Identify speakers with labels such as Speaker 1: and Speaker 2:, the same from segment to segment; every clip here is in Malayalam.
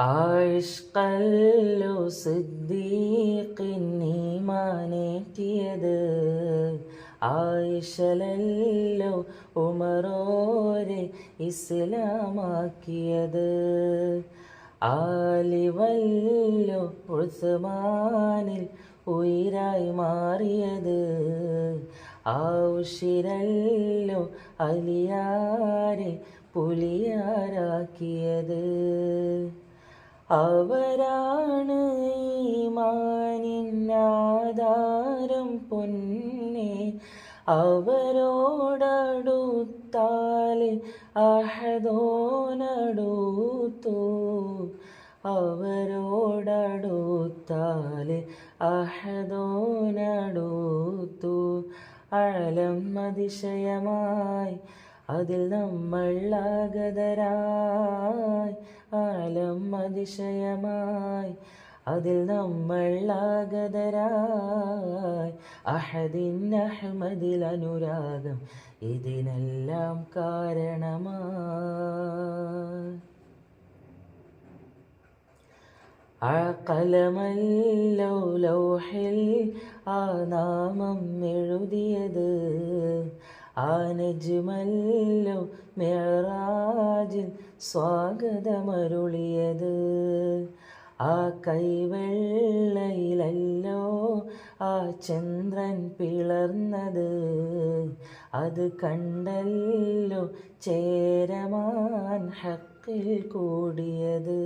Speaker 1: ആഷ്കല്ലോ സിദ്ദീഖിന്നീമാനേറ്റിയത് ആയിഷലല്ലോ ഉമറോരെ ഇസ്ലാമാക്കിയത്. ആലിവല്ലോ ഉസ്മാനിൽ ഉയരായി മാറിയത്. ആവശ്യരല്ലോ അലിയാരെ പുലിയാരാക്കിയത്. അവരാണ് ഈമാനിന്നാധാരം പൊന്നെ. അവരോടടുത്താൽ അഹദോനടുത്തു. അവരോടടുത്താൽ അഹദോനടുത്തു. അഴലം അതിശയമായി അതിൽ നമ്മൾ ആഗതരായി ആലം അതിശയമായി അതിൽ നമ്മൾ ആഗതരായി അഹദിൻ അഹമ്മദിൽ അനുരാഗം ഇതിനെല്ലാം കാരണമായി. അകലമല്ലോ ലൗഹിൽ ആ നാമം എഴുതിയത്. ആ നജ്മല്ലോ മെറാജിൽ സ്വാഗതമരുളിയത്. ആ കൈവെള്ളയിലല്ലോ ആ ചന്ദ്രൻ പിളർന്നത്. അത് കണ്ടല്ലോ ചേരമാൻ ഹക്കിൽ കൂടിയത്.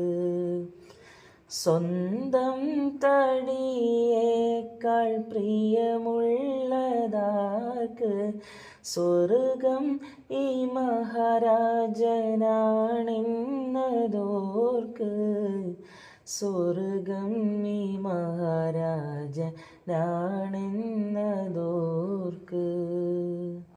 Speaker 1: സ്വന്തം തടിയേക്കാൾ ഞങ്ങൾക്ക് സ്വർഗം ഈ മഹാരാജനാണിന്നതോർക്ക് സ്വർഗം ഈ മഹാരാജനാണിന്നതോർക്ക്.